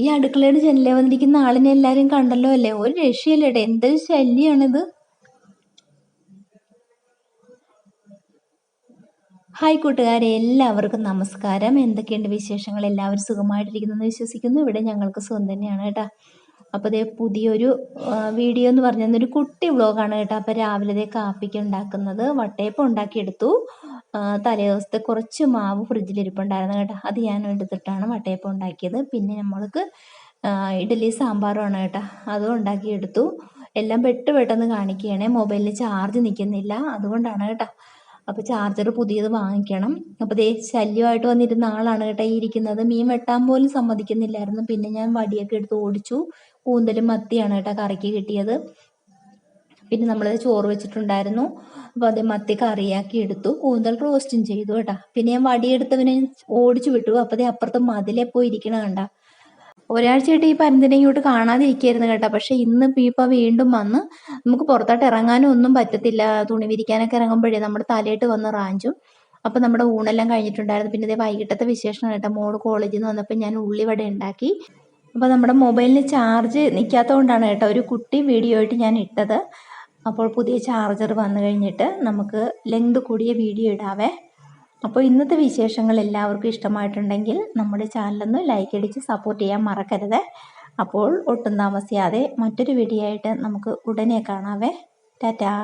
ഈ അടുക്കളയുടെ ജനലേ വന്നിരിക്കുന്ന ആളിനെ എല്ലാരും കണ്ടല്ലോ അല്ലേ? ഒരു രക്ഷയില്ലേടെ എന്തൊരു ശല്യാണിത്? ഹായ് കൂട്ടുകാരെ എല്ലാവർക്കും നമസ്കാരം. എന്തൊക്കെയുണ്ട് വിശേഷങ്ങൾ? എല്ലാവരും സുഖമായിട്ടിരിക്കുന്നു എന്ന് വിശ്വസിക്കുന്നു. ഇവിടെ ഞങ്ങൾക്ക് സുഖം തന്നെയാണ് കേട്ടോ. അപ്പോൾ ഇതേ പുതിയൊരു വീഡിയോ എന്ന് പറഞ്ഞൊരു കുട്ടി വ്ലോഗാണ് കേട്ടോ. അപ്പോൾ രാവിലെ കാപ്പിക്ക് ഉണ്ടാക്കുന്നത് വട്ടയപ്പം ഉണ്ടാക്കിയെടുത്തു. തലേ ദിവസത്തെ കുറച്ച് മാവ് ഫ്രിഡ്ജിൽ ഇരിപ്പുണ്ടായിരുന്നു കേട്ടോ. അത് ഞാൻ എടുത്തിട്ടാണ് വട്ടയപ്പം ഉണ്ടാക്കിയത്. പിന്നെ നമ്മൾക്ക് ഇഡ്ഡലി സാമ്പാറുമാണ് കേട്ടോ. അതും ഉണ്ടാക്കിയെടുത്തു. എല്ലാം പെട്ട് പെട്ടെന്ന് കാണിക്കുകയാണേ. മൊബൈലിൽ ചാർജ് നിൽക്കുന്നില്ല. അതുകൊണ്ടാണ് കേട്ടോ. അപ്പോൾ ചാർജർ പുതിയത് വാങ്ങിക്കണം. അപ്പോൾ ദേ ശല്യമായിട്ട് വന്നിരുന്ന ആളാണ് കേട്ടോ ഈ ഇരിക്കുന്നത്. മീൻ വെട്ടാൻ പോലും സമ്മതിക്കുന്നില്ലായിരുന്നു. പിന്നെ ഞാൻ വടിയൊക്കെ എടുത്ത് ഓടിച്ചു. കൂന്തലും മത്തിയാണ് കേട്ടോ കറിക്ക് കിട്ടിയത്. പിന്നെ നമ്മൾ ചോറ് വെച്ചിട്ടുണ്ടായിരുന്നു. അപ്പോൾ അത് മത്തി കറിയാക്കി എടുത്തു. കൂന്തൽ റോസ്റ്റും ചെയ്തു കേട്ടാ. പിന്നെ ഞാൻ വടിയെടുത്തവനെ ഓടിച്ചു വിട്ടു. അപ്പോൾ അതേ അപ്പുറത്ത് മതിലെ പോയി ഇരിക്കണ കണ്ട. ഒരാഴ്ചയായിട്ട് ഈ പരന്തിനെ ഇങ്ങോട്ട് കാണാതിരിക്കായിരുന്നു കേട്ടോ. പക്ഷെ ഇന്ന് ഇപ്പോൾ വീണ്ടും വന്ന് നമുക്ക് പുറത്തോട്ട് ഇറങ്ങാനും ഒന്നും പറ്റത്തില്ല. തുണി വിരിക്കാനൊക്കെ ഇറങ്ങുമ്പോഴേ നമ്മുടെ തലയിട്ട് വന്ന് റാഞ്ചു. അപ്പോൾ നമ്മുടെ ഊണെല്ലാം കഴിഞ്ഞിട്ടുണ്ടായിരുന്നു. പിന്നെ ഇതേ വൈകിട്ടത്തെ വിശേഷം കേട്ടോ. മോൾ കോളേജിൽ നിന്ന് വന്നപ്പോൾ ഞാൻ ഉള്ളിവട ഉണ്ടാക്കി. അപ്പോൾ നമ്മുടെ മൊബൈലിന് ചാർജ് നിൽക്കാത്തതുകൊണ്ടാണ് കേട്ടോ ഒരു കുട്ടി വീഡിയോ ആയിട്ട് ഞാൻ ഇട്ടത്. അപ്പോൾ പുതിയ ചാർജർ വന്നു കഴിഞ്ഞിട്ട് നമുക്ക് ലെങ്ത് കൂടിയ വീഡിയോ ഇടാവേ. അപ്പോൾ ഇന്നത്തെ വിശേഷങ്ങൾ എല്ലാവർക്കും ഇഷ്ടമായിട്ടുണ്ടെങ്കിൽ നമ്മുടെ ചാനലൊന്ന് ലൈക്ക് അടിച്ച് സപ്പോർട്ട് ചെയ്യാൻ മറക്കരുത്. അപ്പോൾ ഒട്ടും താമസിയാതെ മറ്റൊരു വീഡിയോ ആയിട്ട് നമുക്ക് ഉടനെ കാണാവേ. ടാറ്റാ.